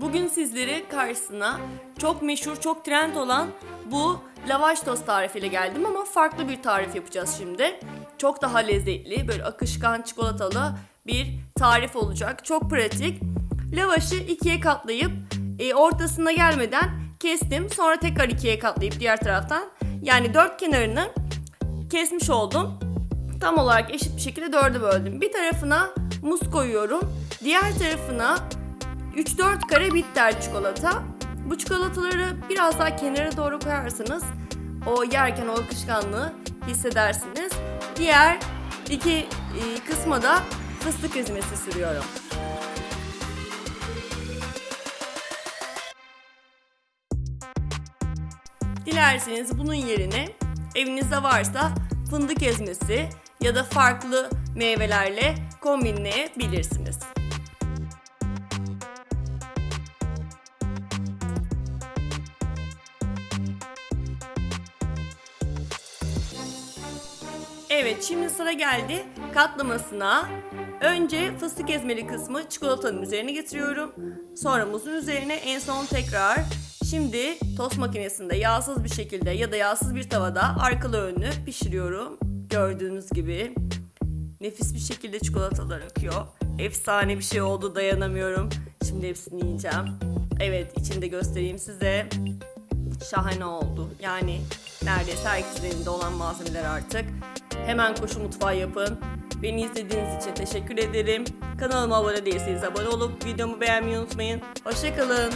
Bugün sizleri karşısına çok meşhur, çok trend olan bu lavaş tost tarifiyle geldim ama farklı bir tarif yapacağız şimdi. Çok daha lezzetli, böyle akışkan çikolatalı bir tarif olacak. Çok pratik. Lavaşı ikiye katlayıp e, ortasına gelmeden kestim. Sonra tekrar ikiye katlayıp diğer taraftan yani dört kenarını kesmiş oldum. Tam olarak eşit bir şekilde dörde böldüm. Bir tarafına muz koyuyorum. Diğer tarafına 3-4 kare bitter çikolata. Bu çikolataları biraz daha kenara doğru koyarsanız o yerken o akışkanlığı hissedersiniz. Diğer iki e, kısma da fıstık ezmesi sürüyorum. Dilerseniz bunun yerine evinizde varsa fındık ezmesi ya da farklı meyvelerle kombinleyebilirsiniz. Evet şimdi sıra geldi katlamasına. Önce fıstık ezmeli kısmı çikolatanın üzerine getiriyorum. Sonra muzun üzerine en son tekrar. Şimdi tost makinesinde yağsız bir şekilde ya da yağsız bir tavada arkalı önlü pişiriyorum. Gördüğünüz gibi nefis bir şekilde çikolatalar akıyor. Efsane bir şey oldu dayanamıyorum. Şimdi hepsini yiyeceğim. Evet içinde göstereyim size. Şahane oldu. Yani neredeyse herkesin elinde olan malzemeler artık. Hemen koşu mutfağı yapın. Beni izlediğiniz için teşekkür ederim. Kanalıma abone değilseniz abone olup videomu beğenmeyi unutmayın. Hoşçakalın.